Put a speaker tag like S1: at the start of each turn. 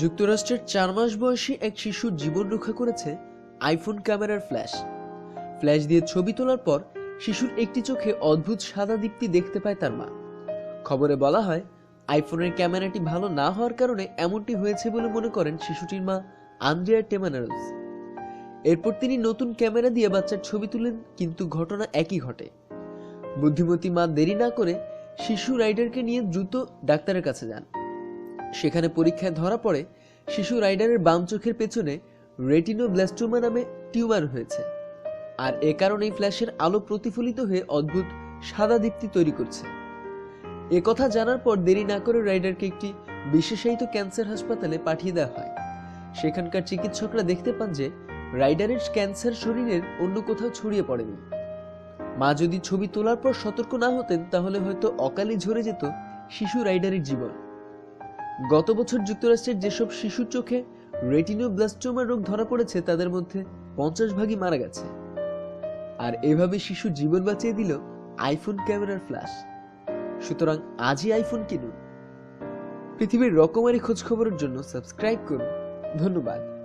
S1: যুক্তরাষ্ট্রের চার মাস বয়সী এক শিশুর জীবন রক্ষা করেছে আইফোন ক্যামেরার ফ্ল্যাশ। ফ্ল্যাশ দিয়ে ছবি তোলার পর শিশুর একটি চোখে অদ্ভুত সাদা দীপ্তি দেখতে পায় তার মা। খবরে বলা হয়, আইফোনের ক্যামেরাটি ভালো না হওয়ার কারণে এমনটি হয়েছে বলে মনে করেন শিশুটির মা আন্দ্রিয়া টেমানারস। এরপর তিনি নতুন ক্যামেরা দিয়ে বাচ্চার ছবি তুলেন, কিন্তু ঘটনা একই ঘটে। বুদ্ধিমতী মা দেরি না করে শিশু রাইডারকে নিয়ে দ্রুত ডাক্তারের কাছে যান। সেখানে পরীক্ষায় ধরা পড়ে শিশু রাইডারের বাম চোখের পেছনে রেটিনোব্লাস্টোমা নামে টিউমার হয়েছে। আর এ কারণেই ফ্ল্যাশের আলো প্রতিফলিত হয়ে অদ্ভুত সাদা দীপ্তি তৈরি করছে। এ কথা জানার পর দেরি না করে রাইডারকে একটি বিশেষায়িত ক্যান্সার হাসপাতালে পাঠিয়ে দেওয়া হয়। সেখানকার চিকিৎসকরা দেখতে পান যে রাইডারের ক্যান্সার শরীরের অন্য কোথাও ছড়িয়ে পড়েনি। মা যদি ছবি তোলার পর সতর্ক না হতেন তাহলে হয়তো অকালে ঝরে যেত শিশু রাইডারের জীবন। গত বছর যুক্তরাষ্ট্রের যেসব শিশুর চোখে রেটিনোব্লাস্টোমা রোগ ধরা পড়েছে, তাদের মধ্যে পঞ্চাশ ভাগই মারা গেছে। আর এভাবে শিশু জীবন বাঁচিয়ে দিল আইফোন ক্যামেরার ফ্ল্যাশ। সুতরাং আজই আইফোন কিনুন। পৃথিবীর রকমারি খোঁজ খবরের জন্য সাবস্ক্রাইব করুন। ধন্যবাদ।